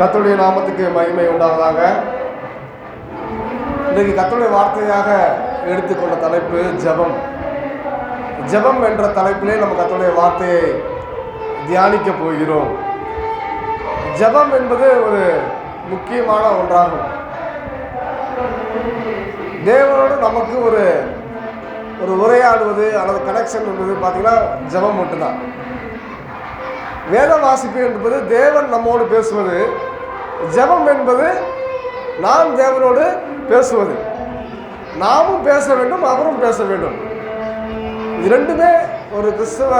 கர்த்தருடைய நாமத்துக்கு மகிமை உண்டாவதாக. இன்றைக்கு கர்த்தருடைய வார்த்தையாக எடுத்துக்கொண்ட தலைப்பு ஜெபம். ஜெபம் என்ற தலைப்பிலே நம்ம கர்த்தருடைய வார்த்தையை தியானிக்க போகிறோம். ஜெபம் என்பது ஒரு முக்கியமான ஒன்றாகும். தேவனோடு நமக்கு ஒரு ஒரு உரையாடுவது அல்லது கனெக்ஷன் என்பது பார்த்தீங்கன்னா ஜெபம் மட்டும்தான். வேத வாசிப்பு என்பது தேவன் நம்மோடு பேசுவது ஜெபம் என்பது நாம் தேவனோடு பேசுவது. நாமும் பேச வேண்டும் அவரும் பேச வேண்டும். இரண்டுமே ஒரு கிறிஸ்தவ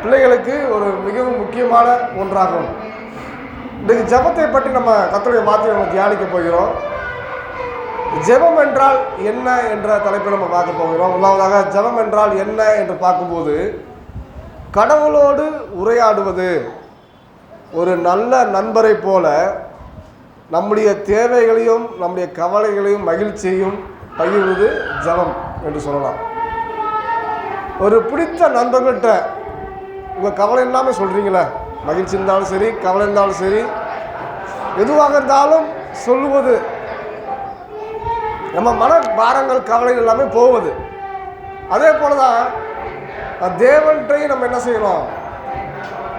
பிள்ளைகளுக்கு ஒரு மிகவும் முக்கியமான ஒன்றாகும். இன்றைக்கு ஜபத்தை பற்றி நம்ம கத்தருடைய வார்த்தையை நம்ம தியானிக்க போகிறோம். ஜெபம் என்றால் என்ன என்ற தலைப்பை நம்ம பார்க்க போகிறோம். முதலாவதாக ஜெபம் என்றால் என்ன என்று பார்க்கும்போது கடவுளோடு உரையாடுவது ஒரு நல்ல நண்பரை போல நம்முடைய தேவைகளையும் நம்முடைய கவலைகளையும் மகிழ்ச்சியையும் பகிர்வது ஜெபம் என்று சொல்லலாம். ஒரு பிடித்த நண்பர்கிட்ட உங்கள் கவலை எல்லாமே சொல்கிறீங்களே மகிழ்ச்சி இருந்தாலும் சரி கவலை இருந்தாலும் சரி எதுவாக இருந்தாலும் சொல்லுவது. நம்ம மன பாரங்கள் கவலைகள் எல்லாமே போவது. அதே போல தான் தேவன்கிட்டையும் நம்ம என்ன செய்யணும்?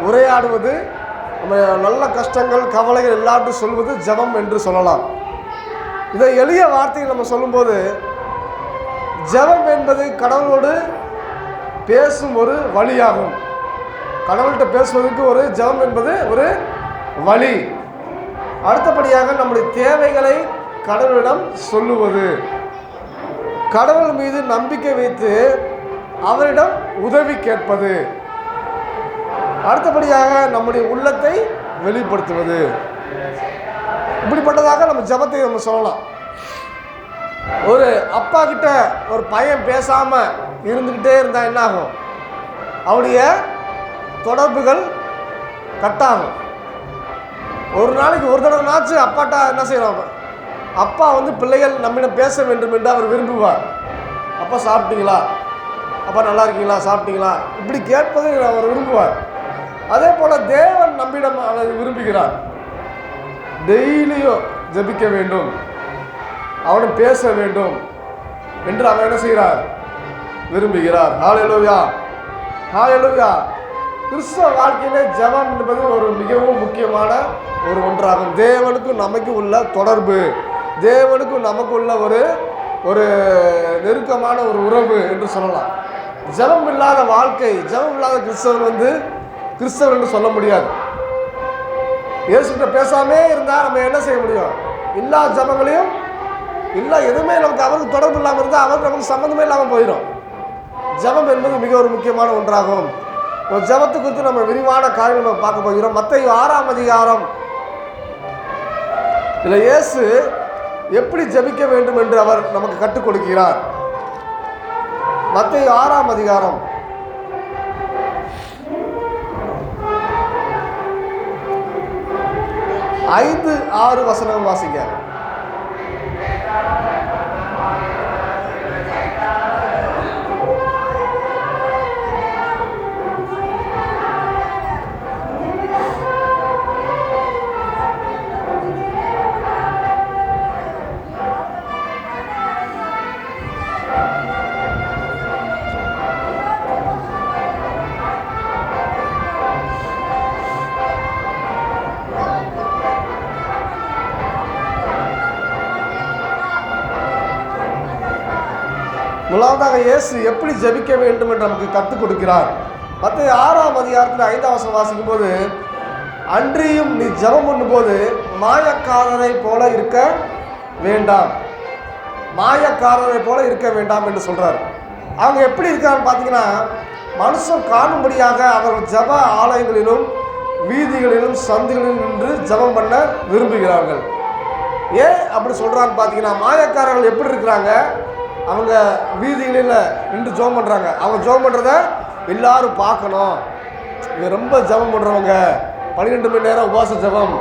உரையாடுவது நம்ம நல்ல கஷ்டங்கள் கவலைகள் எல்லாத்தையும் சொல்வது ஜெபம் என்று சொல்லலாம். இதை எளிய வார்த்தையில் நம்ம சொல்லும்போது ஜெபம் என்பது கடவுளோடு பேசும் ஒரு வழியாகும். கடவுள்கிட்ட பேசுவதற்கு ஒரு ஜெபம் என்பது ஒரு வழி. அடுத்தபடியாக நம்முடைய தேவைகளை கடவுளிடம் சொல்லுவது. கடவுள் மீது நம்பிக்கை வைத்து அவரிடம் உதவி கேட்பது. அடுத்தபடியாக நம்முடைய உள்ளத்தை வெளிப்படுத்துவது. இப்படிப்பட்டதாக நம்ம ஜபத்தை நம்ம சொல்லலாம். ஒரு அப்பா கிட்ட ஒரு பையன் பேசாம இருந்துக்கிட்டே இருந்தா என்ன ஆகும் அவனுடைய தொடர்புகள் கட்டாகும். ஒரு நாளைக்கு ஒரு தடவைனாச்சு அப்பாட்டா என்ன செய்யணும் அப்பா வந்து பிள்ளைகள் நம்மிடம் பேச வேண்டும் என்று அவர் விரும்புவார். அப்பா சாப்பிட்டீங்களா? அப்பா நல்லா இருக்கீங்களா? சாப்பிட்டீங்களா? இப்படி கேட்பதை அவர் விரும்புவார். அதே போல் தேவன் நம்மிடம் அவர் விரும்புகிறார். டெய்லியும் ஜெபிக்க வேண்டும். அவனும் பேச வேண்டும் என்று அவன் என்ன செய்கிறார்? விரும்புகிறார். ஹாலெலூயா ஹாலெலூயா கிறிஸ்தவ வாழ்க்கையிலே ஜெபம் என்பது ஒரு மிகவும் முக்கியமான ஒரு ஒன்றாகும். தேவனுக்கும் நமக்கு உள்ள தொடர்பு. தேவனுக்கும் நமக்கு உள்ள ஒரு ஒரு நெருக்கமான ஒரு உறவு என்று சொல்லலாம். ஜெபம் இல்லாத வாழ்க்கை ஜபம் இல்லாத கிறிஸ்தவன் வந்து கிறிஸ்தவன் என்று சொல்ல முடியாது. இயேசுகிட்ட பேசாமே இருந்தால் நம்ம என்ன செய்ய முடியும்? எல்லா ஜபங்களையும் இல்லை எதுவுமே நமக்கு அவருக்கு தொடர்பு இல்லாமல் இருந்தால் அவருக்கு நமக்கு சம்மந்தமே இல்லாமல் போயிடும் ஜபம் என்பது மிக ஒரு முக்கியமான ஒன்றாகும். ஒரு குறித்து நம்ம விரிவான காரியங்கள் நம்ம பார்க்க போகிறோம். மற்ற ஆறாம் அதிகாரம். இதில் இயேசு எப்படி ஜபிக்க வேண்டும் என்று அவர் நமக்கு கற்றுக் கொடுக்கிறார். மத்திய ஆறாம் அதிகாரம். ஐந்து ஆறு வசனம் வாசிக்க இயேசு எப்படி ஜெபிக்க வேண்டும் என்று நமக்கு கற்றுக் கொடுக்கிறார். மற்ற ஆறாம் அதிகாரத்தில் ஐந்தாம் வசனம் வாசிக்கும் போது அன்றியும் நீ ஜெபம் பண்ணும்போது மாயக்காரரை போல இருக்க வேண்டாம். மாயக்காரரை போல இருக்க வேண்டாம் என்று சொல்றார். அவங்க எப்படி இருக்கான்னு பார்த்தீங்கன்னா மனுஷன் காணும்படியாக அவர்கள் ஜப ஆலயங்களிலும் வீதிகளிலும் சந்துகளிலும் நின்று ஜெபம் பண்ண விரும்புகிறார்கள். ஏன் அப்படி சொல்கிறான்னு பார்த்தீங்கன்னா மாயக்காரர்கள் எப்படி இருக்கிறாங்க? அவங்க வீதிகளில் நின்று ஜோம் பண்ணுறாங்க அவங்க ஜோம் பண்ணுறத எல்லாரும் பார்க்கணும். இவங்க ரொம்ப ஜபம் பண்ணுறவங்க பன்னிரெண்டு மணி நேரம் உபாச ஜபம்.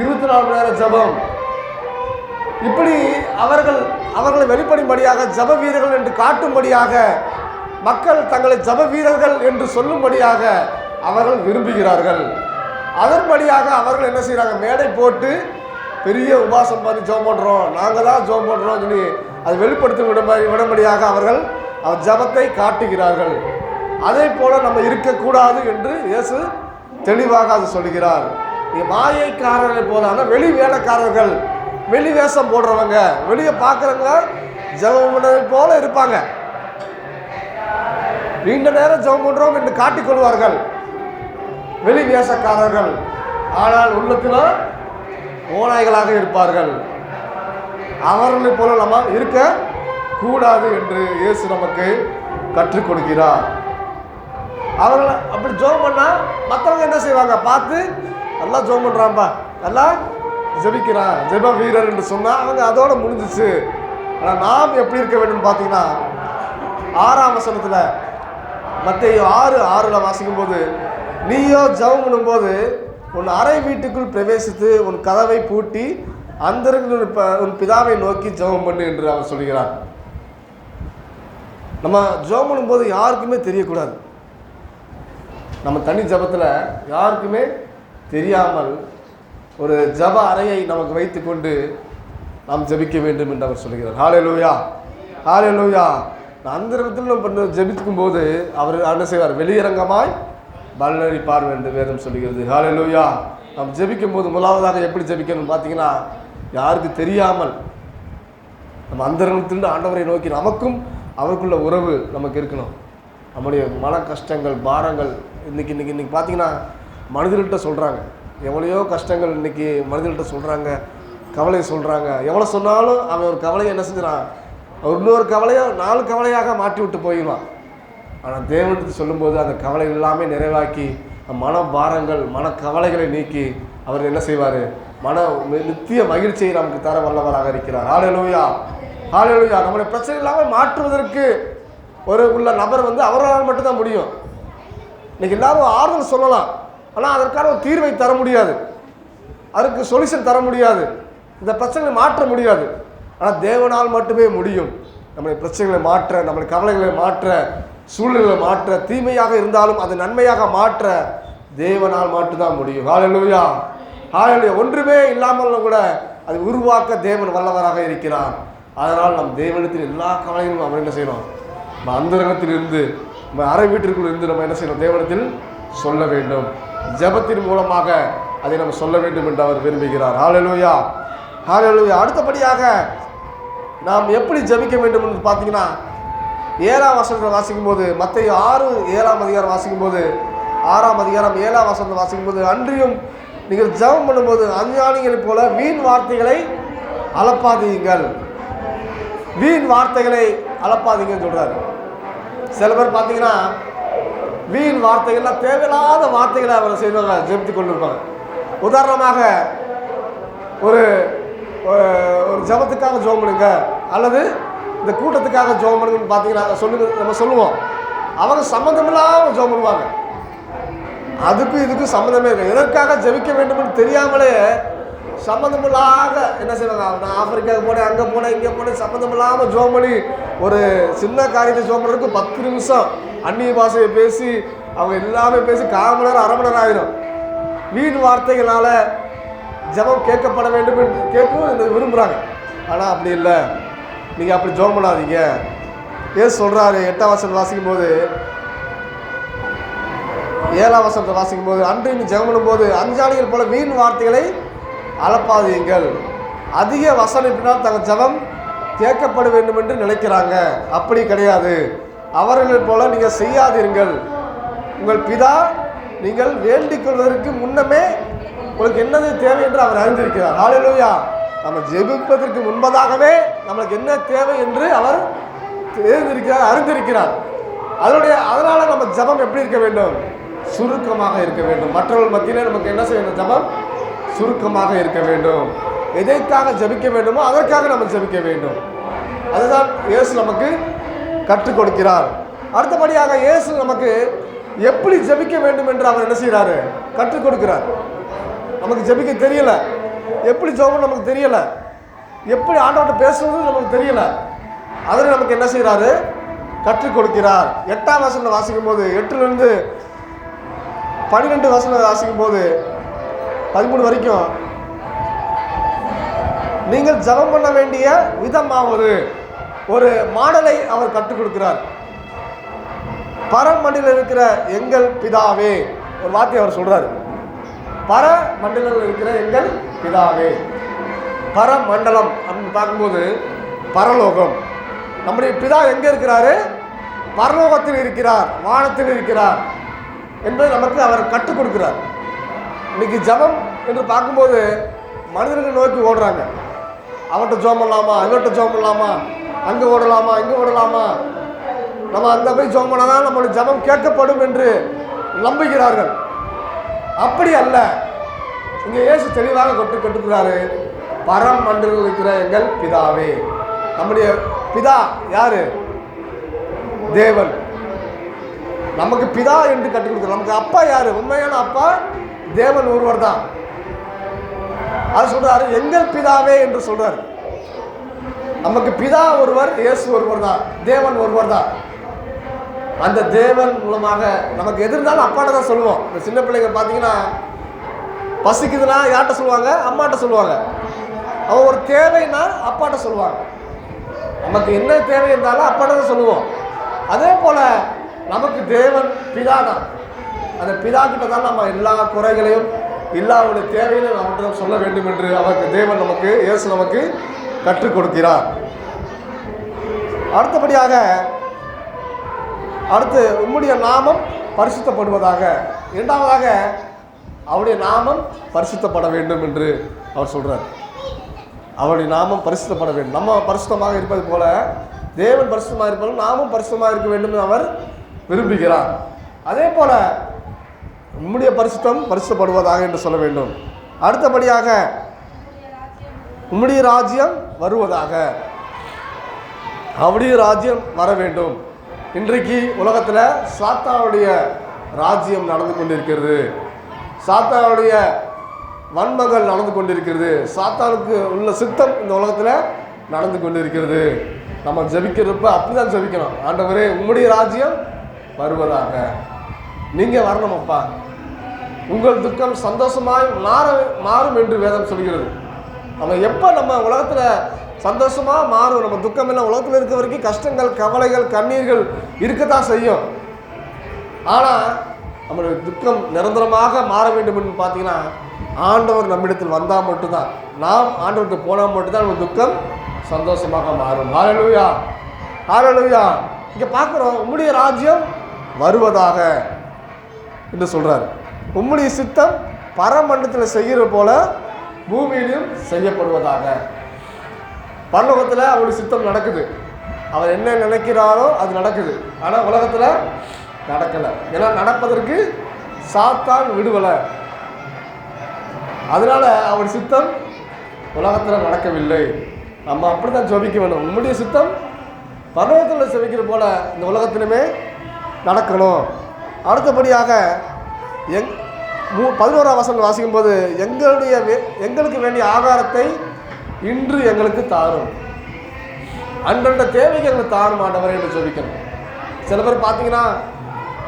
இருபத்தி நாலு மணி நேரம் ஜபம். இப்படி அவர்கள் அவர்களை வெளிப்படும்படியாக ஜப வீரர்கள் என்று காட்டும்படியாக மக்கள் தங்களை ஜப வீரர்கள் என்று சொல்லும்படியாக அவர்கள் விரும்புகிறார்கள். அதன்படியாக அவர்கள் என்ன செய்கிறாங்க மேடை போட்டு பெரிய உபாசம் பண்ணி ஜோம் பண்ணுறோம் நாங்கள் தான் ஜோம் பண்ணுறோம் சொல்லி அது வெளிப்படுத்தும் விடம்படி விடம்படியாக அவர்கள் அவர் ஜபத்தை காட்டுகிறார்கள். அதே போல நம்ம இருக்கக்கூடாது என்று இயேசு தெளிவாக அது சொல்கிறார். நீ மாயைக்காரர்களை போல ஆனால் வெளி வேலைக்காரர்கள் வெளி வேஷம் போடுறவங்க வெளியே பார்க்குறவங்க ஜபம் பண்ணதை போல இருப்பாங்க. நீண்ட நேரம் ஜெபம் பண்ணுறோம் என்று காட்டிக்கொள்வார்கள் வெளி வேஷக்காரர்கள். ஆனால் உள்ளத்தில் ஓநாய்களாக இருப்பார்கள். அவர்களைப் போல நம்ம இருக்க கூடாது என்று இயேசு நமக்கு கற்றுக் கொடுக்கிறார். அவர்கள் அப்படி ஜோம் பண்ணா மற்றவங்க என்ன செய்வாங்க? பார்த்து நல்லா ஜோம் பண்ணுறான்பா நல்லா ஜெபிக்கிறான். ஜெப வீரர் என்று சொன்னால் அவங்க அதோட முடிஞ்சிச்சு. ஆனால் நாம் எப்படி இருக்க வேண்டும் பார்த்தீங்கன்னா ஆறாம் வசனத்தில் மத்திய ஆறு ஆறில் வாசிக்கும் போது நீயோ ஜெபம் பண்ணும்போது உன் அறை வீட்டுக்குள் பிரவேசித்து உன் கதவை பூட்டி அந்தரங்கள் உன் பிதாவை நோக்கி ஜெபம் பண்ணு என்று அவர் சொல்கிறார். நம்ம ஜெபம் பண்ணும்போது யாருக்குமே தெரியக்கூடாது. நம்ம தனி ஜபத்தில் யாருக்குமே தெரியாமல் ஒரு ஜப அறையை நமக்கு வைத்துக்கொண்டு நாம் ஜெபிக்க வேண்டும் என்று அவர் சொல்கிறார். ஹாலே லூயா ஹாலே லூயா அந்த இடத்தில் நம்ம பண்ண ஜெபிக்கும் போது அவர் என்ன செய்வார்? வெளியரங்கமாய் பலனளிப்பார் என்று வேதம் சொல்கிறது. ஹாலே லூயா நாம் ஜபிக்கும் போது முதலாவதாக எப்படி ஜபிக்கணும் பார்த்தீங்கன்னா யாருக்கு தெரியாமல் நம்ம அந்தரங்கத்திலிருந்து ஆண்டவரை நோக்கி நமக்கும் அவருக்குள்ள உறவு நமக்கு இருக்கணும். நம்முடைய மன கஷ்டங்கள் பாரங்கள் இன்றைக்கி இன்றைக்கி இன்றைக்கி பார்த்தீங்கன்னா மனிதர்கள்ட்ட சொல்கிறாங்க எவ்வளையோ கஷ்டங்கள் இன்னைக்கு மனிதர்கள்ட்ட சொல்கிறாங்க கவலையை சொல்கிறாங்க எவ்வளோ சொன்னாலும் அவன் ஒரு கவலையை என்ன செஞ்சுறான் அவர் இன்னொரு கவலையாக நாலு கவலையாக மாற்றி விட்டு போயிடுவான். ஆனால் தேவனுக்கு சொல்லும்போது அந்த கவலை எல்லாமே நிறைவாக்கி மன பாரங்கள் மன கவலைகளை நீக்கி அவர் என்ன செய்வார்? மன நித்திய மகிழ்ச்சியை நமக்கு தர வல்லவராக இருக்கிறார். ஹalleluya. ஹalleluya. நம்முடைய பிரச்சனை இல்லாமல் மாற்றுவதற்கு ஒரு உள்ள நபர் வந்து அவரால் மட்டும்தான் முடியும். இன்னைக்கு எல்லாரும் ஆறுதல் சொல்லலாம். ஆனால் அதற்கான ஒரு தீர்வை தர முடியாது. அதுக்கு சொல்யூஷன் தர முடியாது. இந்த பிரச்சனைகளை மாற்ற முடியாது. ஆனால் தேவனால் மட்டுமே முடியும். நம்முடைய பிரச்சனைகளை மாற்ற நம்முடைய கவலைகளை மாற்ற சூழ்நிலைகளை மாற்ற தீமையாக இருந்தாலும் அதை நன்மையாக மாற்ற தேவனால் மட்டும்தான் முடியும். ஹalleluya. ஹalleluya ஒன்றுமே இல்லாமல் கூட அதை உருவாக்க தேவன் வல்லவராக இருக்கிறார். அதனால் நம் தேவனத்தின் எல்லா கவலைகளும் நம்ம என்ன செய்யணும் நம்ம அந்தரங்கத்தில் இருந்து நம்ம அரை வீட்டிற்குள் இருந்து நம்ம என்ன செய்யணும் தேவனத்தில் சொல்ல வேண்டும். ஜெபத்தின் மூலமாக அதை நம்ம சொல்ல வேண்டும் என்று அவர் விரும்புகிறார். ஹalleluya ஹalleluya அடுத்தபடியாக நாம் எப்படி ஜபிக்க வேண்டும் என்று பார்த்தீங்கன்னா ஏழாம் வசனத்தை வாசிக்கும் போது மற்ற ஆறு ஏழாம் அதிகாரம் வாசிக்கும் போது ஆறாம் அதிகாரம் ஏழாம் வசனத்தை வாசிக்கும் போது அன்றியும் நீங்கள் ஜெபம் பண்ணும்போது அஞ்ஞானிகளைப் போல வீண் வார்த்தைகளை அளப்பாதீங்கள் வீண் வார்த்தைகளை அளப்பாதீங்கன்னு சொல்கிறாரு சில பேர் பார்த்தீங்கன்னா வீண் வார்த்தைகள்லாம் தேவையில்லாத வார்த்தைகளை அவர் செய்வாங்க ஜெபித்து கொண்டிருப்பாங்க. உதாரணமாக ஒரு ஒரு- ஒரு ஜபத்துக்காக ஜோம் பண்ணுங்க அல்லது இந்த கூட்டத்துக்காக ஜோம் பண்ணுங்கன்னு பார்த்தீங்கன்னா சொல்லுங்க நம்ம சொல்லுவோம். அவங்க சம்மந்தமில்லாமல் ஜோம் பண்ணுவாங்க. அதுக்கும் இதுக்கும் சம்மந்தமே இல்லை. எதற்காக ஜெபிக்க வேண்டும்னு தெரியாமலே சம்மந்தமில்லாத என்ன செய்வாங்க நான் ஆப்பிரிக்காவுக்கு போனேன் அங்கே போனேன் இங்கே போனேன் சம்மந்தமில்லாமல் ஜோம் பண்ணி ஒரு சின்ன காரியத்தை ஜோம் பண்ணுறதுக்கு பத்து நிமிஷம் அந்நிய பாஷையை பேசி அவங்க எல்லாமே பேசி கால் மணி நேரம் அரை மணி நேரம் ஆகிடும் வீண் வார்த்தைகளால் ஜெபம் கேட்கப்பட வேண்டும் என்று கேட்கவும் விரும்புகிறாங்க ஆனால் அப்படி இல்லை. நீங்கள் அப்படி ஜோம் பண்ணாதீங்க. ஏன் சொல்கிறாரு எட்டாம் வாசல் வாசிக்கும் போது ஏழாம் வசனத்தை வாசிக்கும் போது அன்றையும் ஜெபம் போது அஞ்சாளிகள் போல வீண் வார்த்தைகளை அளப்பாதீங்கள் அதிக வசனிப்பினால் தங்கள் ஜபம் கேட்கப்பட வேண்டும் என்று நினைக்கிறாங்க. அப்படி கிடையாது. அவர்கள் போல நீங்கள் செய்யாதீர்கள். உங்கள் பிதா நீங்கள் வேண்டிக் கொள்வதற்கு முன்னமே உங்களுக்கு என்னது தேவை என்று அவர் அறிந்திருக்கிறார். ஆளுநோயா நம்ம ஜெபிப்பதற்கு முன்பதாகவே நம்மளுக்கு என்ன தேவை என்று அவர் தெரிந்திருக்கிறார் அறிந்திருக்கிறார். அதனுடைய அதனால் நம்ம ஜபம் எப்படி இருக்க வேண்டும்? சுருக்கமாக இருக்க வேண்டும். மற்றவர்கள் மத்தியிலே நமக்கு என்ன செய்யணும் ஜபம்? சுருக்கமாக இருக்க வேண்டும். எதற்காக ஜெபிக்க வேண்டுமோ அதற்காக நம்ம ஜபிக்க வேண்டும். அதுதான் இயேசு நமக்கு கற்றுக் கொடுக்கிறார். அடுத்தபடியாக இயேசு நமக்கு எப்படி ஜெபிக்க வேண்டும் என்று அவர் என்ன செய்கிறாரு? கற்றுக் கொடுக்கிறார். நமக்கு ஜெபிக்க தெரியல. எப்படி ஜெபம் நமக்கு தெரியல. எப்படி ஆண்டவர்கிட்ட பேசுவது நமக்கு தெரியல. அதில் நமக்கு என்ன செய்கிறாரு? கற்றுக் கொடுக்கிறார். எட்டாம் வசனம் வாசிக்கும் போது எட்டுலேருந்து பன்னிரெண்டு வசனம் வாசிக்கும் போது பதிமூணு வரைக்கும் நீங்கள் ஜெபம் பண்ண வேண்டிய விதமாக ஒரு மாடலை அவர் கற்றுக் கொடுக்கிறார். பரமண்டில் இருக்கிற எங்கள் பிதாவே. ஒரு வார்த்தை அவர் சொல்றாரு. பரமண்டலத்தில் இருக்கிற எங்கள் பிதாவே. பரமண்டலம் அப்படின்னு பார்க்கும்போது பரலோகம். நம்முடைய பிதா எங்க இருக்கிறாரு? பரலோகத்தில் இருக்கிறார் வானத்தில் இருக்கிறார். என்பதை நமக்கு அவர் கற்றுக் கொடுக்கிறார். இன்னைக்கு ஜபம் என்று பார்க்கும்போது மனிதர்கள் நோக்கி ஓடுறாங்க. அவட்ட ஜோம் பண்ணலாமா இவன்கிட்ட ஜோம் பண்ணலாமா அங்கே ஓடலாமா? இங்கே ஓடலாமா? நம்ம அந்த போய் ஜோம் பண்ணாதான் நம்மளுடைய ஜபம் கேட்கப்படும் என்று நம்புகிறார்கள். அப்படி அல்ல. இங்கே இயேசு தெளிவாக கொட்டு கட்டுக்கிறாரு பரம் மண்டலில் இருக்கிற எங்கள் பிதாவே. நம்முடைய பிதா யாரு? தேவன். நமக்கு பிதா என்று கற்றுக் கொடுக்குறார். நமக்கு அப்பா யார்? உண்மையான அப்பா தேவன் ஒருவர் தான். அது சொல்றாரு எங்கள் பிதாவே என்று சொல்றாரு. நமக்கு பிதா ஒருவர் இயேசு ஒருவர் தான். தேவன் ஒருவர் தான். அந்த தேவன் மூலமாக நமக்கு எது இருந்தாலும் அப்பாட்ட தான் சொல்லுவோம். இந்த சின்ன பிள்ளைங்க பார்த்தீங்கன்னா பசிக்குதுன்னா யார்கிட்ட சொல்லுவாங்க? அம்மாட்ட சொல்லுவாங்க. அவன் ஒரு தேவைன்னா அப்பாட்ட சொல்லுவாங்க. நமக்கு என்ன தேவை இருந்தாலும் அப்பாட்ட தான் சொல்லுவோம். அதே போல் நமக்கு தேவன் பிதா தான் அந்த பிதா கிட்ட தான் நம்ம எல்லா குறைகளையும் எல்லாருடைய தேவைகளையும் அவர்கிட்ட சொல்ல வேண்டும் என்று அவருக்கு தேவன் நமக்கு இயேசு நமக்கு கற்றுக் கொடுக்கிறார். அடுத்தபடியாக அடுத்து உம்முடைய நாமம் பரிசுத்தப்படுவதாக இரண்டாவதாக அவருடைய நாமம் பரிசுத்தப்பட வேண்டும் என்று அவர் சொல்கிறார் அவருடைய நாமம் பரிசுத்தப்பட வேண்டும். நம்ம பரிசுத்தமாக இருப்பது போல தேவன் பரிசுத்தமாக இருப்பதும் நாமும் பரிசுத்தமாக இருக்க வேண்டும் என்று அவர் விரும்புகிறார் அதே போல உம்முடைய பரிசுத்தம் பரிசுப்படுவதாக என்று சொல்ல வேண்டும். அடுத்தபடியாக உம்முடைய ராஜ்யம் வருவதாக. அவருடைய ராஜ்யம் வர வேண்டும். இன்றைக்கு உலகத்தில் சாத்தாவுடைய ராஜ்யம் நடந்து கொண்டிருக்கிறது. சாத்தாவுடைய வன்மங்கள் நடந்து கொண்டிருக்கிறது. சாத்தானுக்கு உள்ள சித்தம் இந்த உலகத்தில் நடந்து கொண்டிருக்கிறது. நம்ம ஜெபிக்கிறப்ப அப்படிதான் ஜெபிக்கணும். ஆண்டவரே உம்முடைய ராஜ்யம் வருவதாக. நீங்கள் வரணுமப்பா. உங்கள் துக்கம் சந்தோஷமாய் மாற மாறும் என்று வேதம் சொல்கிறது. நம்ம எப்போ நம்ம உலகத்தில் சந்தோஷமாக மாறும்? நம்ம துக்கம் எல்லாம் உலகத்தில் இருக்க வரைக்கும் கஷ்டங்கள் கவலைகள் கண்ணீர்கள் இருக்கத்தான் செய்யும். ஆனால் நம்மளுடைய துக்கம் நிரந்தரமாக மாற வேண்டும் என்று பார்த்தீங்கன்னா ஆண்டவர் நம்மிடத்தில் வந்தால் மட்டும்தான். நாம் ஆண்டவர்கிட்ட போனால் மட்டும்தான் நம்ம துக்கம் சந்தோஷமாக மாறும். ஹalleluya. ஹalleluya. இங்கே பார்க்குறோம் உங்களுடைய ராஜ்யம் வருவதாக என்று சொல்கிறார் உம்முடைய சித்தம் பரமண்டத்தில் செய்கிற போல பூமியிலும் செய்யப்படுவதாக. பரலோகத்தில் அவருடைய சித்தம் நடக்குது. அவர் என்ன நினைக்கிறாரோ அது நடக்குது. ஆனால் உலகத்தில் நடக்கலை. ஏன்னா நடப்பதற்கு சாத்தான் விடுவலை அதனால் அவர் சித்தம் உலகத்தில் நடக்கவில்லை. நம்ம அப்படி தான் ஜபிக்க வேணும் உம்முடைய சித்தம் பரலோகத்தில் செவிக்கிற போல இந்த உலகத்திலுமே நடக்கணும். அடுத்தபடியாக எங் மூ பதினோரா வசனம் வாசிக்கும்போது எங்களுடைய வே- எங்களுக்கு வேண்டிய ஆகாரத்தை இன்று எங்களுக்கு தாரும். அன்றண்ட தேவைக்கு எங்களுக்கு தாரும் ஆண்டவரே என்று ஜெபிக்கணும் சில பேர் பார்த்தீங்கன்னா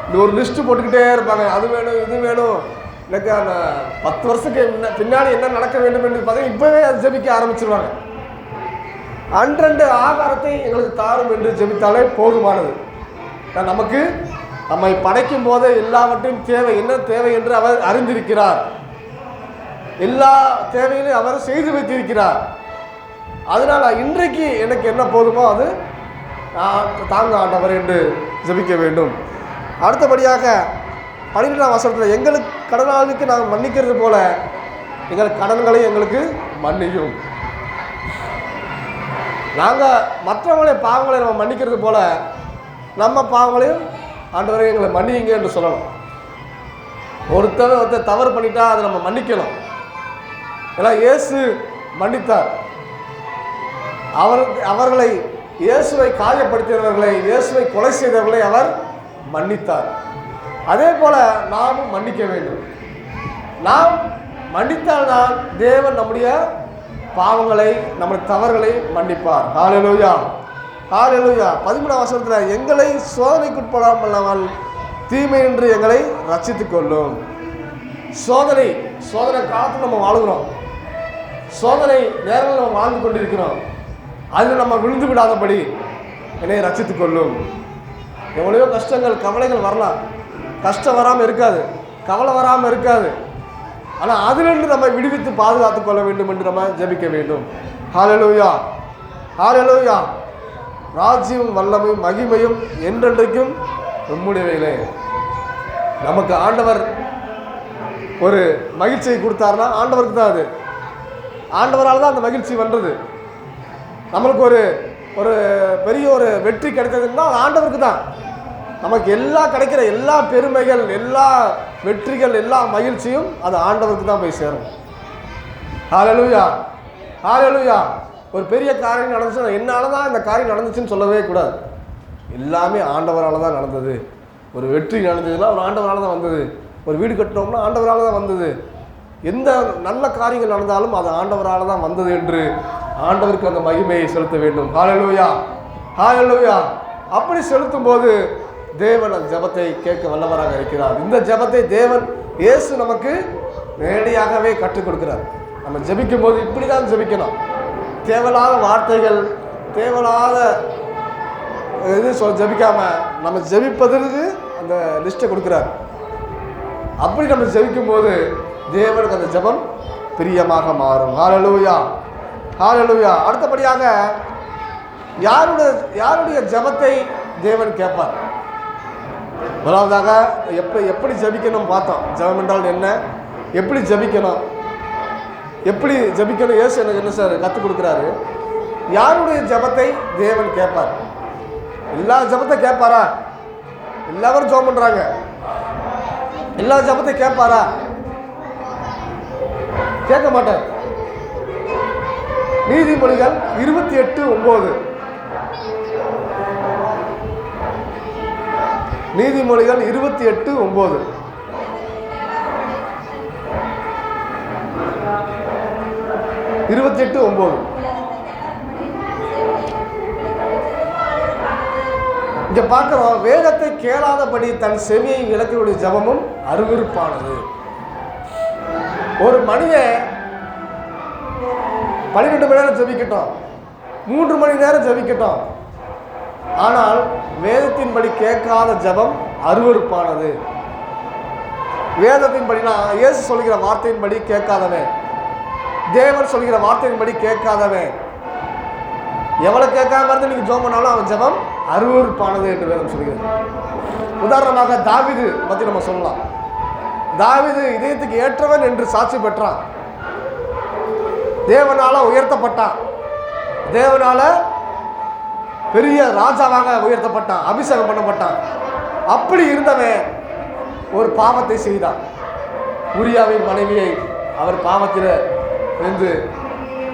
இந்த ஒரு லிஸ்ட்டு போட்டுக்கிட்டே இருப்பாங்க. அது வேணும் இது வேணும். எனக்கு அந்த பத்து வருஷத்துக்கு முன்ன- பின்னாடி என்ன நடக்க வேண்டும் என்று பார்த்தீங்கன்னா இப்போவே அது ஜெபிக்க ஆரம்பிச்சிருவாங்க. அன்றண்டு ஆகாரத்தை எங்களுக்கு தாரும் என்று ஜெபித்தாலே போதுமானது. நமக்கு நம்மை படைக்கும் போதே எல்லாவற்றையும் தேவை என்ன? தேவை என்று அவர் அறிந்திருக்கிறார். எல்லா தேவைகளையும் அவர் செய்து வைத்திருக்கிறார். அதனால் இன்றைக்கு எனக்கு என்ன போதுமோ அது நான் தாங்க ஆண்டவர் என்று ஜபிக்க வேண்டும். அடுத்தபடியாக பன்னிரெண்டாம் வசனத்தில் எங்களுக்கு கடனாளிக்கு நாங்கள் மன்னிக்கிறது போல எங்கள் கடன்களை எங்களுக்கு மன்னியும். நாங்கள் மற்றவங்களை பாவங்களை நம்ம மன்னிக்கிறது போல நம்ம பாவங்களையும் ஆண்டவரை எங்களை மன்னியுங்க என்று சொல்லணும். ஒருத்தர் ஒருத்தர் தவறு பண்ணிட்டா அதை நம்ம மன்னிக்கணும். ஏன்னா இயேசு மன்னித்தார். அவருக்கு அவர்களை இயேசுவை காயப்படுத்தியவர்களை இயேசுவை கொலை செய்தவர்களை அவர் மன்னித்தார். அதே போல நாமும் மன்னிக்க வேண்டும். நாம் மன்னித்தால்தான் தேவன் நம்முடைய பாவங்களை நம்முடைய தவறுகளை மன்னிப்பார். ஹalleluya. ஹalleluya. பதிமூணாம் வசனத்தில் எங்களை சோதனைக்குட்படாமல் தீமை என்று எங்களை ரட்சித்துக் கொள்ளும் சோதனை சோதனை காலத்தில் நம்ம வாழ்கிறோம். சோதனை நேரில் நம்ம வாழ்ந்து கொண்டிருக்கிறோம். அதில் நம்ம விழுந்து விடாதபடி என்னை ரட்சித்துக் கொள்ளும் எவ்வளவோ கஷ்டங்கள் கவலைகள் வரலாம். கஷ்டம் வராமல் இருக்காது. கவலை வராமல் இருக்காது. ஆனால் அதிலிருந்து நம்ம விடுவித்து பாதுகாத்துக் கொள்ள வேண்டும் என்று நம்ம ஜெபிக்க வேண்டும். ஹாலலூயா ஹாலலூயா ராஜ்யம் வல்லமையும் மகிமையும் என்றென்றைக்கும் நம்முடையவைகளே. நமக்கு ஆண்டவர் ஒரு மகிழ்ச்சியை கொடுத்தாருன்னா ஆண்டவருக்கு தான் அது. ஆண்டவரால் தான் அந்த மகிழ்ச்சி வந்தது. நம்மளுக்கு ஒரு ஒரு பெரிய ஒரு வெற்றி கிடைத்ததுன்னா அது ஆண்டவருக்கு தான். நமக்கு எல்லா கிடைக்கிற எல்லா பெருமைகள் எல்லா வெற்றிகள் எல்லா மகிழ்ச்சியும் அது ஆண்டவருக்கு தான் போய் சேரும். ஹாலலுயா ஹாலலுயா ஒரு பெரிய காரியம் நடந்துச்சு என்னால் தான் இந்த காரியம் நடந்துச்சுன்னு சொல்லவே கூடாது. எல்லாமே ஆண்டவரால் தான் நடந்தது. ஒரு வெற்றி நடந்ததுன்னா ஒரு ஆண்டவரால் தான் வந்தது. ஒரு வீடு கட்டினோம்னா ஆண்டவரால் தான் வந்தது. எந்த நல்ல காரியங்கள் நடந்தாலும் அது ஆண்டவரால் தான் வந்தது என்று ஆண்டவருக்கு அந்த மகிமையை செலுத்த வேண்டும். ஹalleluya ஹalleluya அப்படி செலுத்தும் போது தேவன் அந்த ஜெபத்தை கேட்க வல்லவராக இருக்கிறார். இந்த ஜெபத்தை தேவன் இயேசு நமக்கு நேரடியாகவே கற்றுக் கொடுக்கிறார். நம்ம ஜபிக்கும் போது இப்படி தான் ஜபிக்கணும். தேவையில்லாத வார்த்தைகள் தேவையில்லாத இது சொல் ஜெபிக்காம நம்ம ஜெபிப்பதற்கு அந்த லிஸ்ட்டை கொடுக்குறாரு. அப்படி நம்ம ஜபிக்கும் போது தேவனுக்கு அந்த ஜெபம் பிரியமாக மாறும். ஹalleluya ஹalleluya அடுத்தபடியாக யாருடைய யாருடைய ஜெபத்தை தேவன் கேட்பார்? முதலாவதாக எப்படி எப்படி ஜெபிக்கணும் பார்த்தோம். ஜெபம் என்றால் என்ன? எப்படி ஜெபிக்கணும்? எப்படி ஜெபிக்கணும்? இயேசு எனக்கு என்ன சார் கற்றுக் கொடுக்குறாரு? யாருடைய ஜெபத்தை தேவன் கேட்பார்? எல்லா ஜபத்தை கேட்பாரா? எல்லாரும் ஜெபம் பண்றாங்க. எல்லா ஜபத்தை கேட்பாரா? கேட்க மாட்டார். நீதிமொழிகள் இருபத்தி எட்டு ஒன்பது. நீதிமொழிகள் இருபத்தி எட்டு ஒன்பது. இருபத்தி எட்டு இங்கே இங்க பார்க்கிறோம் வேதத்தை கேளாதபடி தன் செவியை விளக்கினுடைய ஜபமும் அருவருப்பானது. ஒரு மனிதன் பன்னிரெண்டு மணி நேரம் ஜபிக்கட்டும். மூன்று மணி நேரம் ஜபிக்கட்டும். ஆனால் வேதத்தின்படி கேட்காத ஜெபம் அருவருப்பானது. வேதத்தின்படினா இயேசு சொல்கிற வார்த்தையின்படி கேட்காதவன். தேவன் சொல்கிற வார்த்தையின்படி கேட்காதவன். எவ்வளோ கேட்காம இருந்து நீங்கள் ஜோம் பண்ணாலும் அவன் ஜெபம் அருவறுப்பானது என்று வேதம் சொல்கிறது. உதாரணமாக தாவிது பற்றி நம்ம சொல்லலாம். தாவிது இதயத்துக்கு ஏற்றவன் என்று சாட்சி பெற்றான். தேவனால உயர்த்தப்பட்டான். தேவனால பெரிய ராஜாவாக உயர்த்தப்பட்டான். அபிஷேகம் பண்ணப்பட்டான். அப்படி இருந்தவன் ஒரு பாவத்தை செய்தான். உரியாவின் மனைவியை அவர் பாவத்தில் என்று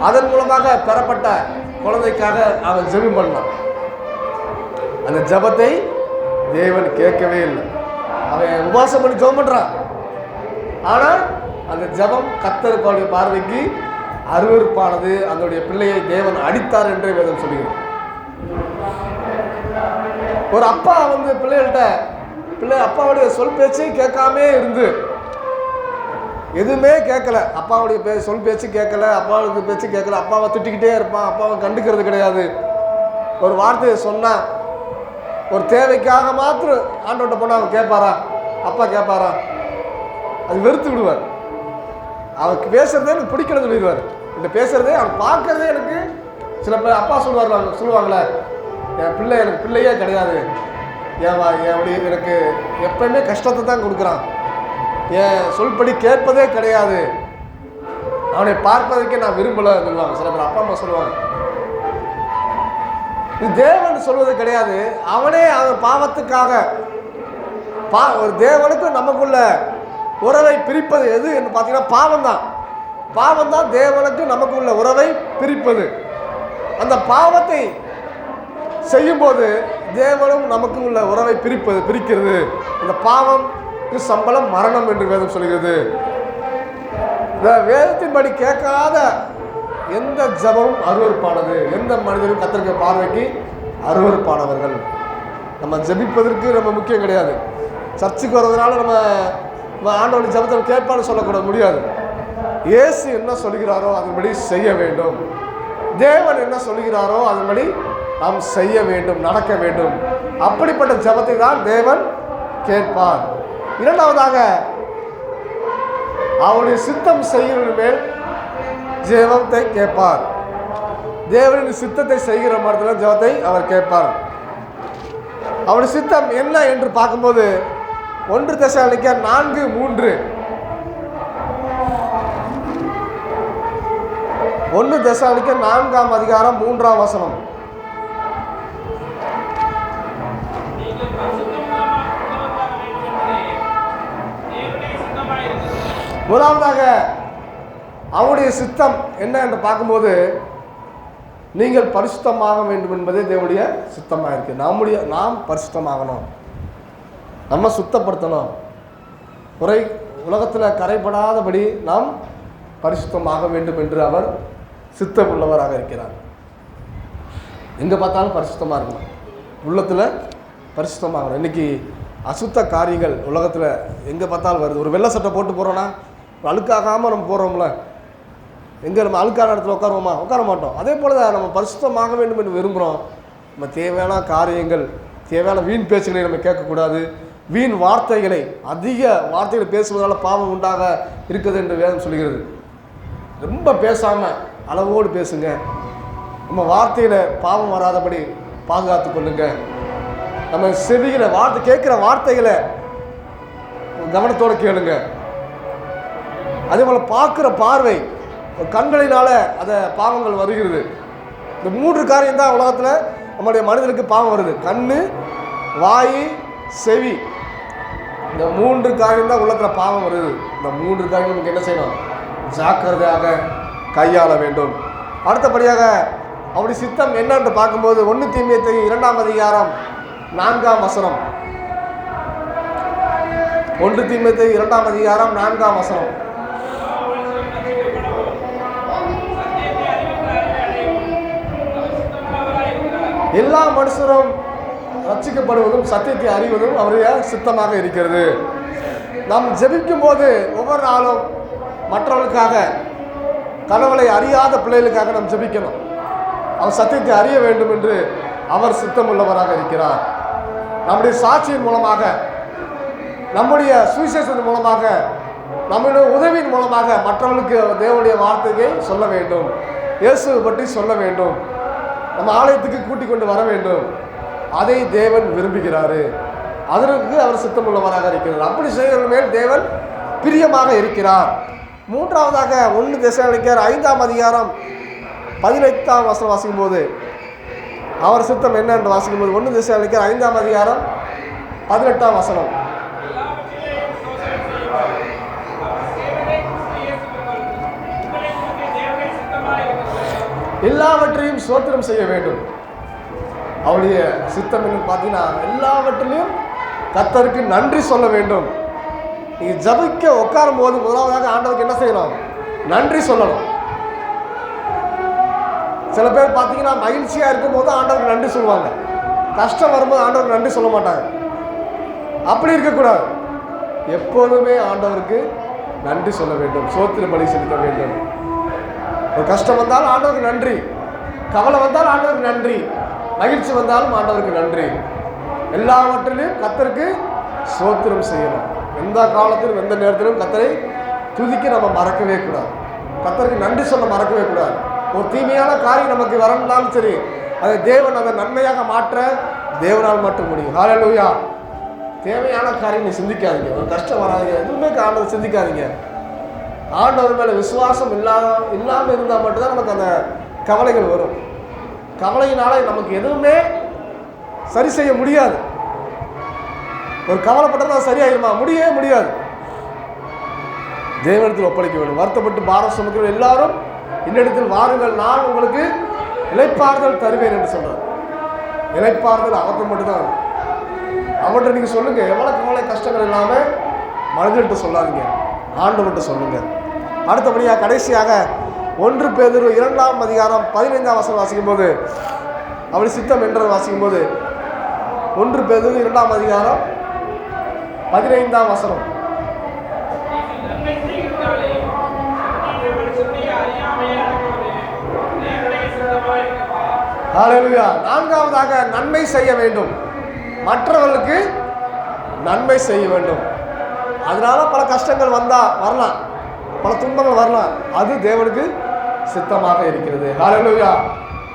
அதன் மூலமாக பெறப்பட்ட குழந்தைக்காக அவன் ஜெபம் பண்ணான். அந்த ஜெபத்தை தேவன் கேட்கவே இல்லை. அவன் உபாசம் பண்ணி ஜெபம் பண்ணுறான் ஆனால் அந்த ஜெபம் கத்தருடைய பார்வைக்கு அருவருப்பானது. அதனுடைய பிள்ளையை தேவன் அடித்தார் என்றே வேதம் சொல்லுகிறது ஒரு அப்பா வந்து பிள்ளைகள்கிட்ட பிள்ளை அப்பாவுடைய சொல் பேச்சு கேட்காமே இருந்து எதுவுமே கேட்கல. அப்பாவுடைய பே சொல் பேச்சு கேட்கல அப்பாவுக்கு பேச்சு கேட்கல. அப்பாவை திட்டிக்கிட்டே இருப்பான். அப்பாவை கண்டுக்கிறது கிடையாது. ஒரு வார்த்தையை சொன்னால் ஒரு தேவைக்காக மாத்திரம் ஆண்டோட்ட போனால் அவன் கேட்பாரா? அப்பா கேட்பாரா? அது வெறுத்து விடுவார். அவருக்கு பேசுகிறதே எனக்கு பிடிக்கணும் சொல்லிடுவார். இந்த பேசுறதே அவன் பார்க்கறதே எனக்கு சில பேர் அப்பா சொல்லுவார் சொல்லுவாங்களே என் பிள்ளை எனக்கு பிள்ளையே கிடையாது. ஏன் என் அப்படி எனக்கு எப்பயுமே கஷ்டத்தை தான் கொடுக்குறான். என் சொல்படி கேட்பதே கிடையாது. அவனை பார்ப்பதற்கே நான் விரும்பலை சொல்லுவாங்க சில பேர் அப்பா அம்மா சொல்லுவாங்க. இது தேவன் சொல்வது கிடையாது. அவனே அவன் பாவத்துக்காக பா ஒரு தேவனுக்கும் நமக்குள்ள உறவை பிரிப்பது எது என்று பார்த்தீங்கன்னா பாவம் தான் பாவம் தான் தேவனுக்கு நமக்குள்ள உறவை பிரிப்பது. அந்த பாவத்தை செய்யும்போது தேவனும் நமக்கு உள்ள உறவை பிரிப்பது பிரிக்கிறது. இந்த பாவம்க்கு சம்பளம் மரணம் என்று வேதம் சொல்கிறது. இந்த வேதத்தின்படி கேட்காத எந்த ஜபமும் அருவறுப்பானது எந்த மனிதரும் கத்திருக்க பார்வைக்கு அருவருப்பானவர்கள். நம்ம ஜெபிப்பதற்கு நம்ம முக்கியம் கிடையாது. சர்ச்சுக்கு வர்றதுனால நம்ம நம்ம ஆண்டவனுடைய ஜபத்தை கேட்பான்னு சொல்லக்கூட முடியாது. இயேசு என்ன சொல்கிறாரோ அதன்படி செய்ய வேண்டும். தேவன் என்ன சொல்கிறாரோ அதன்படி நாம் செய்ய வேண்டும் நடக்க வேண்டும். அப்படிப்பட்ட ஜெபத்தை தான் தேவன் கேட்பார். இரண்டாவதாக அவருடைய சித்தம் செய்கிற மேல் ஜெபத்தை கேட்பார். தேவனின் சித்தத்தை செய்கிற மரத்தில் ஜெபத்தை அவர் கேட்பார். அவருடைய சித்தம் என்ன என்று பார்க்கும்போது ஒன்று தசாலிக்க நான்கு மூன்று. ஒன்று தசாலிக்க நான்காம் அதிகாரம் மூன்றாம் வசனம். முதலாவதாக அவருடைய சித்தம் என்ன என்று பார்க்கும்போது நீங்கள் பரிசுத்தமாக வேண்டும் என்பதே தேவனுடைய சித்தமாக இருக்குது நம்முடைய நாம் பரிசுத்தமாகணும். நம்ம சுத்தப்படுத்தணும். குறை உலகத்தில் கரைப்படாதபடி நாம் பரிசுத்தமாக வேண்டும் என்று அவர் சித்தமுள்ளவராக இருக்கிறார். எங்கே பார்த்தாலும் பரிசுத்தமாக இருக்கணும். உள்ளத்தில் பரிசுத்தமாகணும். இன்றைக்கி அசுத்த காரியங்கள் உலகத்தில் எங்கே பார்த்தாலும் வருது. ஒரு வெள்ளை சட்டை போட்டு போகிறோன்னா அழுக்காகாமல் நம்ம போகிறோம்ல எங்கே நம்ம அழுக்கான இடத்துல உட்காருவோமா? உட்கார மாட்டோம். அதே போல் தான் நம்ம பரிசுத்தமாக வேண்டும் என்று விரும்புகிறோம் நம்ம தேவையான காரியங்கள் தேவையான வீண் பேச்சுகளை நம்ம கேட்கக்கூடாது. வீண் வார்த்தைகளை அதிக வார்த்தைகளை பேசுவதால் பாவம் உண்டாக இருக்குது என்று வேதம் சொல்கிறது. ரொம்ப பேசாமல் அளவோடு பேசுங்க. நம்ம வார்த்தையில் பாவம் வராதபடி பாதுகாத்து கொள்ளுங்க. நம்ம செவிகளை வார்த்தை கேட்குற வார்த்தைகளை கவனத்தோடு கேளுங்கள் அதே போல் பார்க்குற பார்வை கண்களினால் அதை பாவங்கள் வருகிறது. இந்த மூன்று காரியம் தான் உலகத்தில் நம்முடைய மனிதனுக்கு பாவம் வருது. கண் வாய் செவி. இந்த மூன்று காரியம் தான் உலகத்தில் பாவம் வருது. இந்த மூன்று காரியம் நமக்கு என்ன செய்யணும்? ஜாக்கிரதையாக கையாள வேண்டும். அடுத்தபடியாக அவருடைய சித்தம் என்னன்னு பார்க்கும்போது ஒன்று தீமியத்தை இரண்டாம் அதிகாரம் நான்காம் வசனம். ஒன்று தீமியத்தை இரண்டாம் அதிகாரம் நான்காம் வசனம். எல்லா மனுஷரும் ரச்சிக்கப்படுவதும் சத்தியத்தை அறிவதும் அவருடைய சித்தமாக இருக்கிறது. நாம் ஜெபிக்கும் போது ஒவ்வொரு நாளும் மற்றவர்களுக்காக கடவுளை அறியாத பிள்ளைகளுக்காக நாம் ஜெபிக்கணும். அவர் சத்தியத்தை அறிய வேண்டும் என்று அவர் சித்தமுள்ளவராக இருக்கிறார். நம்முடைய சாட்சியின் மூலமாக நம்முடைய சுவிசேஷத்தின் மூலமாக நம்முடைய உதவியின் மூலமாக மற்றவர்களுக்கு தேவனுடைய வார்த்தையை சொல்ல வேண்டும். இயேசு பற்றி சொல்ல வேண்டும். நம்ம ஆலயத்துக்கு கூட்டிக் கொண்டு வர வேண்டும். அதை தேவன் விரும்புகிறாரு. அதற்கு அவர் சித்தமுள்ளவராக இருக்கிறார். அப்படி செய்வதன் மேல் தேவன் பிரியமாக இருக்கிறார். மூன்றாவதாக ஒன்று திசையளிக்கார் ஐந்தாம் அதிகாரம் பதினைத்தாம் வசனம் வாசிக்கும் போது அவர் சித்தம் என்ன என்று வாசிக்கும் போது ஒன்று திசையளிக்கார் ஐந்தாம் அதிகாரம் பதினெட்டாம் வசனம். எல்லாவற்றையும் சோத்திரம் செய்ய வேண்டும். அவருடைய சித்தம் என்னன்னு பார்த்தீங்கன்னா எல்லாவற்றிலையும் கத்தருக்கு நன்றி சொல்ல வேண்டும். நீங்கள் ஜபிக்க உட்காரும் போது முதலாவதாக ஆண்டவருக்கு என்ன செய்யணும்? நன்றி சொல்லணும். சில பேர் பார்த்தீங்கன்னா மகிழ்ச்சியாக இருக்கும்போது ஆண்டவருக்கு நன்றி சொல்லுவாங்க. கஷ்டம் வரும்போது ஆண்டவருக்கு நன்றி சொல்ல மாட்டாங்க. அப்படி இருக்கக்கூடாது. எப்போதுமே ஆண்டவருக்கு நன்றி சொல்ல வேண்டும். சோத்திர பலி செலுத்த வேண்டும். ஒரு கஷ்டம் வந்தாலும் ஆண்டவருக்கு நன்றி. கவலை வந்தாலும் ஆண்டவருக்கு நன்றி. மகிழ்ச்சி வந்தாலும் ஆண்டவருக்கு நன்றி. எல்லாவற்றிலையும் கத்தருக்கு சோத்திரம் செய்யணும். எந்த காலத்திலும் எந்த நேரத்திலும் கத்தரை துதிக்க நம்ம மறக்கவே கூடாது. கத்தருக்கு நன்றி சொல்ல மறக்கவே கூடாது. ஒரு தீமையான காரியம் நமக்கு வரணும்னாலும் சரி அதை தேவன் அதை நன்மையாக மாற்ற தேவனால் மட்டும் முடியும். ஹாலலூயா தேவையான காரியம் நீ சிந்திக்காதீங்க. ஒரு கஷ்டம் வராதீங்க. எதுவுமே காரணம் சிந்திக்காதீங்க. ஆண்டவர் மேலே விசுவாசம் இல்லாத இல்லாமல் இருந்தால் மட்டும்தான் நமக்கு அந்த கவலைகள் வரும். கவலையினால நமக்கு எதுவுமே சரி செய்ய முடியாது. ஒரு கவலைப்பட்டதா சரியாயிருமா? முடியவே முடியாது. தேவனத்தில் ஒப்படைக்க வேண்டும். வருத்தப்பட்டு பாரம் சுமக்கிற எல்லாரும் இன்னிடத்தில் வாருங்கள். நான் உங்களுக்கு இலைப்பாறுதல் தருவேன் என்று சொல்றார். இலைப்பாறுதல் அவர்கிட்ட மட்டும்தான் அவற்றை அவர்கிட்ட நீங்கள் சொல்லுங்கள் எவ்வளோ கவலை கஷ்டங்கள் இல்லாமல் மனிதர்கிட்ட சொல்லாதீங்க. ஆண்டவன்ட்டு சொல்லுங்கள் அடுத்தபடியாக கடைசியாக ஒன்று பேதொரு இரண்டாம் அதிகாரம் பதினைந்தாம் வசனம் வாசிக்கும் போது அவள் சித்தம் என்று வாசிக்கும் போது ஒன்று பேதொரு இரண்டாம் அதிகாரம் பதினைந்தாம் வசனம். நான்காவதாக நன்மை செய்ய வேண்டும். மற்றவர்களுக்கு நன்மை செய்ய வேண்டும். அதனால பல கஷ்டங்கள் வந்தா வரலாம். பல துன்பங்கள் வரலாம். அது தேவனுக்கு சித்தமாக இருக்கிறது. ஹalleluya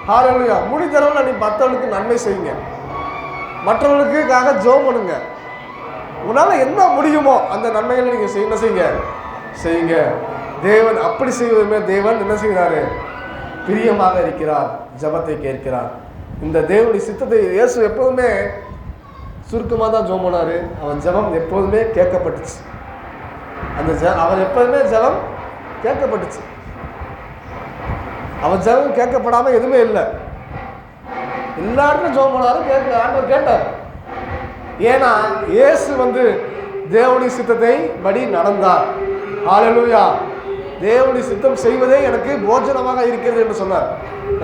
ஹalleluya முடிந்தளவில் அளவில் நீ மற்றவர்களுக்கு நன்மை செய்யுங்க. மற்றவர்களுக்காக ஜோம் பண்ணுங்க. உன்னால் என்ன முடியுமோ அந்த நன்மைகளை நீங்கள் செய்ய என்ன செய்யுங்க? செய்யுங்க. தேவன் அப்படி செய்வதுமே தேவன் என்ன செய்கிறாரு? பிரியமாக இருக்கிறார். ஜெபத்தை கேட்கிறார். இந்த தேவனுடைய சித்தத்தை இயேசு எப்போதுமே சுருக்கமாக தான் ஜோம் பண்ணார். அவன் ஜபம் எப்போதுமே கேட்கப்பட்டுச்சு. அந்த ஜ அவன் எப்போதுமே ஜெபம் கேட்கப்பட்டுச்சு. அவன் ஜலம் கேட்கப்படாமல் எதுவுமே இல்லை. எல்லா ஜோம் ஜெபம் பண்ணாரு கேட்க ஆண்டவர் கேட்டார். ஏன்னா இயேசு வந்து தேவனி சித்தத்தை படி நடந்தார். ஹalleluya. தேவனி சித்தம் செய்வதே எனக்கு போஜனமாக இருக்கிறது என்று சொன்னார்.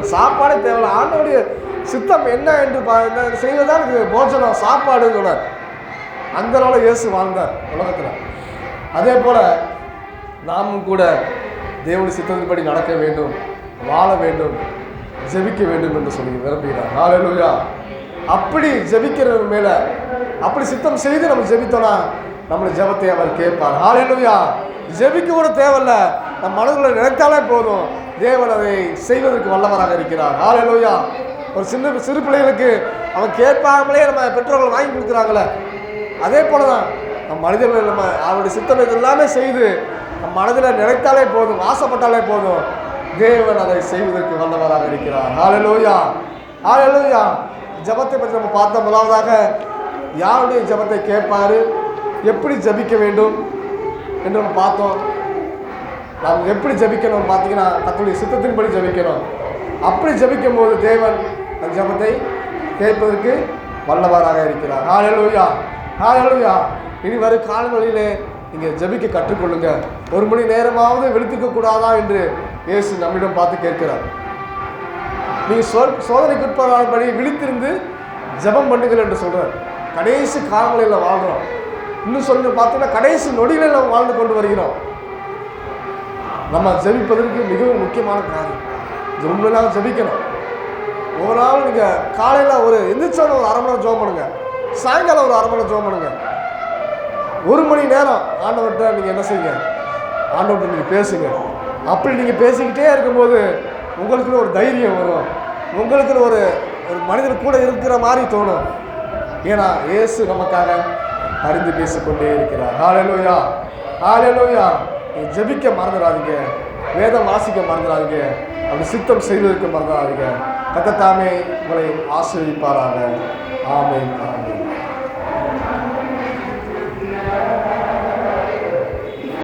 சாப்பாடே தேவையில்ல. ஆண்டோடைய சித்தம் என்ன என்று பா- என்ன செய்வதுதான் எனக்கு போஜனம் சாப்பாடுன்னு சொன்னார் அந்த அளவில் இயேசு வாழ்ந்தார் உலகத்தில். அதே போல் நாமும் கூட தேவனுடைய சித்தத்தின்படி நடக்க வேண்டும் வாழ வேண்டும் ஜெபிக்க வேண்டும் என்று சொல்லி விரும்புகிறார். ஹalleluya அப்படி ஜெபிக்கிறது மேலே அப்படி சித்தம் செய்து நம்ம ஜெபித்தோன்னா நம்மளை ஜெபத்தை அவர் கேட்பார். ஹalleluya ஜெபிக்க கூட தேவையில்லை. நம்ம மனதில் நினைத்தாலே போதும். தேவன் அதை செய்வதற்கு வல்லவராக இருக்கிறார். ஹalleluya. ஒரு சின்ன சிறு பிள்ளைகளுக்கு அவன் கேட்பாமலே நம்ம பெற்றோர்கள் வாங்கி கொடுக்குறாங்களே. அதே போல தான் நம் மனிதர்கள் நம்ம அவருடைய சித்தம் இது எல்லாமே செய்து நம் மனதில் நினைத்தாலே போதும் ஆசைப்பட்டாலே போதும். தேவன் அதை செய்வதற்கு வல்லவராக இருக்கிறார். ஹalleluya. ஹalleluya. ஜெபத்தை பற்றி நம்ம பார்த்தோம். முதலாவதாக யாருடைய ஜெபத்தை கேட்பாரு? எப்படி ஜெபிக்க வேண்டும்? என்று நம்ம பார்த்தோம். நாம் எப்படி ஜபிக்கணும்? பார்த்தீங்கன்னா தன்னுடைய சித்தத்தின்படி ஜபிக்கணும். அப்படி ஜபிக்கும் போது தேவன் அந்த ஜெபத்தை கேட்பதற்கு வல்லவராக இருக்கிறார். ஹalleluya ஹalleluya இனி வரும் காலங்களிலே நீங்கள் ஜெபிக்க கற்றுக்கொள்ளுங்க. ஒரு மணி நேரமாவது விழுத்துக்க கூடாதா என்று இயேசு நம்மிடம் பார்த்து கேட்கிறார். நீங்கள் சோ சோதனைக்குட்படி விழித்திருந்து ஜெபம் பண்ணுங்கள் என்று சொல்கிறார் கடைசி காலங்களில் வாழ்கிறோம் இன்னும் சொல்லி பார்த்தீங்கன்னா கடைசி நொடிகளில் நம்ம வாழ்ந்து கொண்டு வருகிறோம். நம்ம ஜெபிப்பதற்கு மிகவும் முக்கியமான காரியம். உண்மையிலாக ஜெபிக்கணும். ஒரு நாள் நீங்கள் காலையில் ஒரு எந்திரிச்சோன்னு ஒரு அரை மணி நேரம் ஜோம் பண்ணுங்க. சாயங்காலம் ஒரு அரை மணி நேரம் ஜோம் பண்ணுங்க. ஒரு மணி நேரம் ஆண்டவர்கிட்ட நீங்கள் என்ன செய்யுங்க? ஆண்டவர்கிட்ட நீங்கள் பேசுங்க. அப்படி நீங்கள் பேசிக்கிட்டே இருக்கும்போது உங்களுக்குன்னு ஒரு தைரியம் வரும். உங்களுக்குன்னு ஒரு ஒரு மனிதர் கூட இருக்கிற மாதிரி தோணும். ஏன்னா இயேசு நமக்காக அறிந்து பேசிக்கொண்டே இருக்கிறார். ஆலையிலோயா ஆலையிலோயா ஜெபிக்க மறந்துடாதீங்க. வேதம் வாசிக்க மறந்துடாதீங்க. அப்படி சித்தம் செய்வதற்கு மறந்துடாதீங்க. கத்தத்தாமே உங்களை ஆசீர்வதிப்பாராக. ஆமென்.